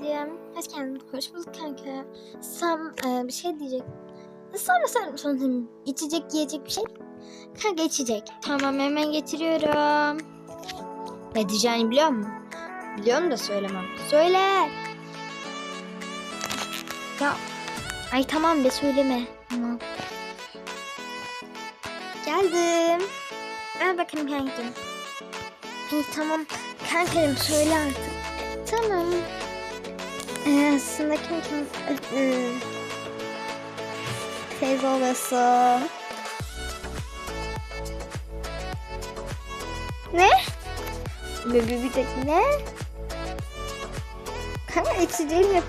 kankacığım. Hoş geldin. Hoş bulduk kanka. Sen e, bir şey diyecek. Sonra sen sonra içecek yiyecek bir şey. Kanka içecek. Tamam hemen getiriyorum. Ne diyeceğini biliyor musun? Biliyorum da söylemem. Söyle. Ya. Ay tamam be söyleme. Tamam. Geldim. Ver bakayım kankacığım. İyi tamam. Kankacığım söyle artık. Tamam. Ee, aslında kankacığım... Ee, teyze olasın. Ne? Bebe bir tek ne? Kanka içeceğim yap.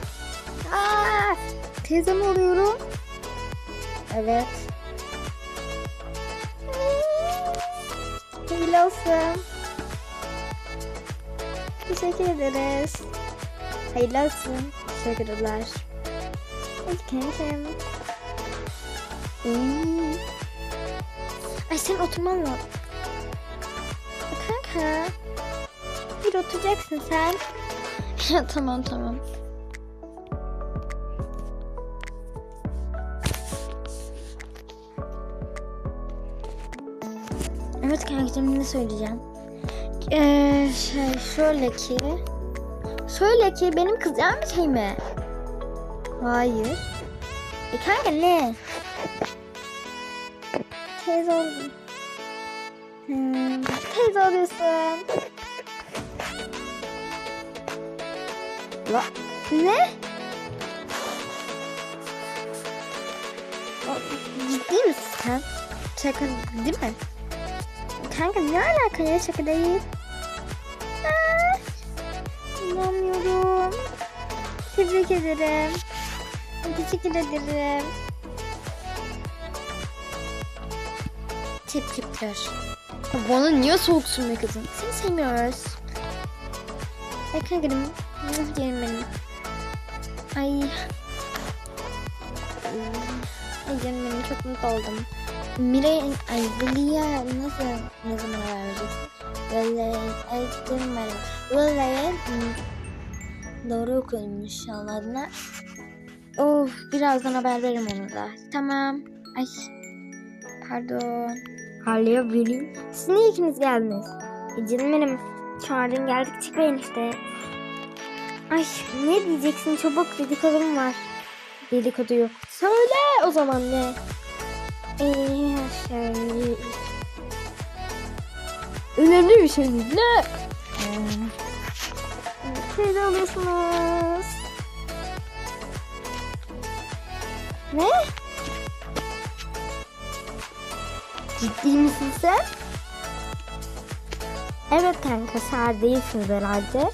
Aa, teyze mi oluyorum? Evet. Hayırlı olsun. Teşekkür ederiz. Hayırlı olsun. Teşekkürler. Kankim. Hmm. Ay sen oturman lazım. Kanka. Bir oturacaksın sen. Tamam tamam. Evet kankacığım ne söyleyeceğim? Ee, şey şöyle ki Şöyle ki benim kızacağım bir şey mi? Hayır. E kanka ne? Teyze oldum. Hmm, teyze oluyorsun. La, ne? O, ciddi misin sen? Şaka değil mi? Kanka ne alaka ya şaka değil. İnanmıyorum. Tebrik ederim. Teşekkür ederim. Tebrikler. Bana niye soğuksun be kızım? Seni sevmiyoruz. Ay kankacığım. Nasıl diyelim benim? Ay. Ay canım benim çok mutlu oldum. Miray, ay Zeliha nasıl ne zaman vereceksin? Canım benim. Vallahi hmm, doğru okudum inşallah adına. Of birazdan haber veririm onu da. Tamam. Ay pardon. Harley'e vereyim. Siz niye ikiniz geldiniz? E canım benim çağırdın geldik çıkmayın işte. Ay ne diyeceksin çabuk dedikodum var. Dedikodu yok. Söyle o zaman ne? Eee şey... Önemli bir şey değil ne? Siz alıyorsunuz. Ne? Ciddi misin sen? Evet kanka sağır değilsiniz herhalde.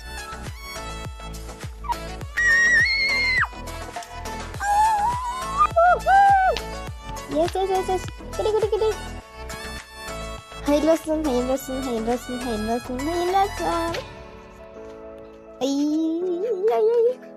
Yes yes yes yes. Gidi gidi gidi. Hayırlı olsun, hayırlı olsun, hayırlı olsun, hayırlı olsun, hayırlı. Ay, ay, ay.